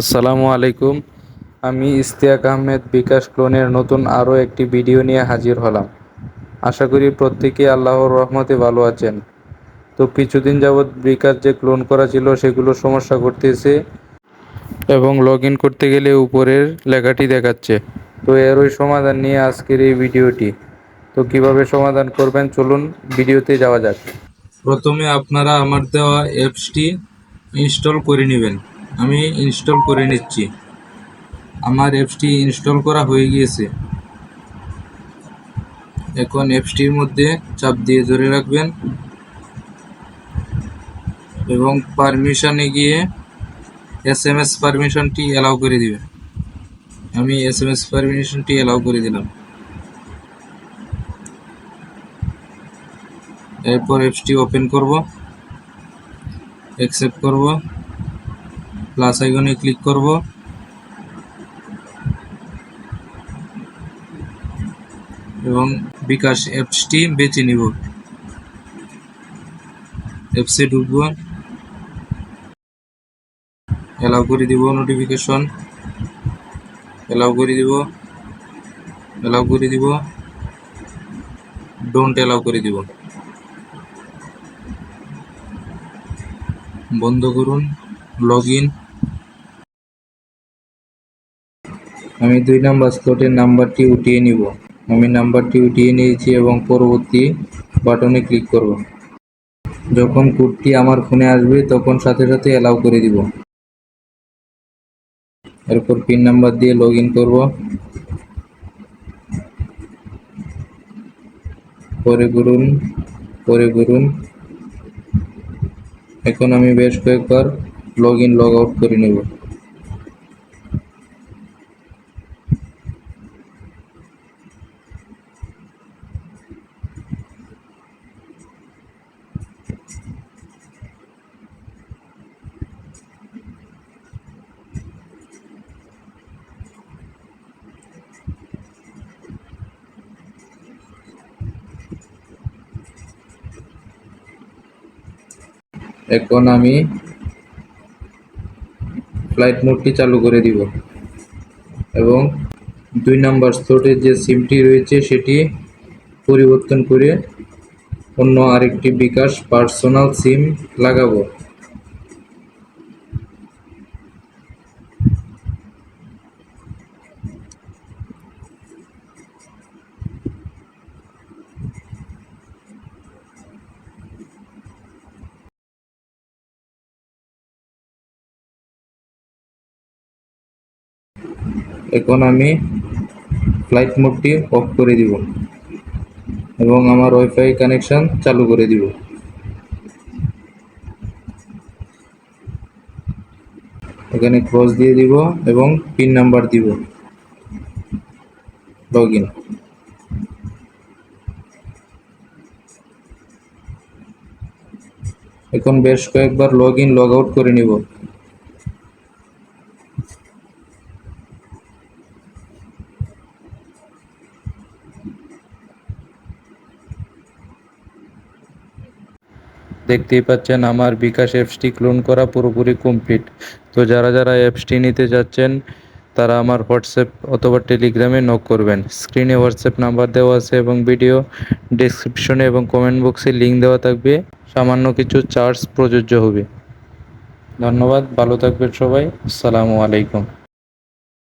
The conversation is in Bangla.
আসসালামু আলাইকুম। আমি ইশতিয়াক আহমেদ, বিকাশ ক্লোনের নতুন আরও একটি ভিডিও নিয়ে হাজির হলাম। আশা করি প্রত্যেকেই আল্লাহর রহমতে ভালো আছেন। তো কিছুদিন যাবৎ বিকাশ যে ক্লোন করা ছিল, সেগুলো সমস্যা করতেছে এবং লগ ইন করতে গেলে উপরের লেখাটি দেখাচ্ছে। তো এরই সমাধান নিয়ে আজকের এই ভিডিওটি। তো কীভাবে সমাধান করবেন, চলুন ভিডিওতে যাওয়া যাক। প্রথমে আপনারা আমার দেওয়া অ্যাপসটি ইনস্টল করে নেবেন। আমি ইনস্টল করে নিচ্ছি। আমার অ্যাপসটি ইনস্টল করা হয়ে গিয়েছে। এখন অ্যাপসটির মধ্যে চাপ দিয়ে ধরে রাখবেন এবং পারমিশনে গিয়ে এস এম এস পারমিশনটি অ্যালাউ করে দিবেন। আমি এস এম এস পারমিশনটি অ্যালাউ করে দিলাম। এরপর অ্যাপসটি ওপেন করব, অ্যাকসেপ্ট করব। প্লাস আইকনে ক্লিক করব। এবং বিকাশ অ্যাপসটি বেছে নিব। অ্যাপসে ঢুকব। অ্যালাউ করে দিব নোটিফিকেশন অ্যালাউ করে দিব। অ্যালাউ করে দিব। ডোন্ট অ্যালাউ করে দিব। বন্ধ করুন। লগ ইন আমি দুই নাম্বার স্লটের নাম্বারটি উঠিয়ে নিব। আমি নাম্বারটি উঠিয়ে নিয়েছি এবং পরবর্তী বাটনে ক্লিক করব। যখন কোডটি আমার ফোনে আসবে, তখন সাথে সাথে অ্যালাউ করে দিব। এরপর পিন নাম্বার দিয়ে লগ ইন করব। পরে করুন পরে করুন এখন আমি বেশ কয়েকবার লগ ইন লগ আউট করে নেব। এখন আমি ফ্লাইট মোডটি চালু করে দিব। এবং দুই নাম্বার স্লোটের যে সিমটি রয়েছে, সেটি পরিবর্তন করে অন্য আরেকটি বিকাশ পার্সোনাল সিম লাগাবো। এখন আমি ফ্লাইট মোডটি অফ করে দিব এবং আমার ওয়াইফাই কানেকশন চালু করে দিব। এখানে ক্রস দিয়ে দিব এবং পিন নাম্বার দিব। লগ ইন এখন বেশ কয়েকবার লগ ইন লগ আউট করে নিব। দেখতেই পাচ্ছেন আমার বিকাশ অ্যাপসটি ক্লোন করা পুরোপুরি কমপ্লিট। তো যারা যারা অ্যাপসটি নিতে যাচ্ছেন, তারা আমার হোয়াটসঅ্যাপ অথবা টেলিগ্রামে নক করবেন। স্ক্রিনে হোয়াটসঅ্যাপ নাম্বার দেওয়া আছে এবং ভিডিও ডেসক্রিপশনে এবং কমেন্ট বক্সে লিঙ্ক দেওয়া থাকবে। সামান্য কিছু চার্জ প্রযোজ্য হবে। ধন্যবাদ, ভালো থাকবেন সবাই। আসসালামু আলাইকুম।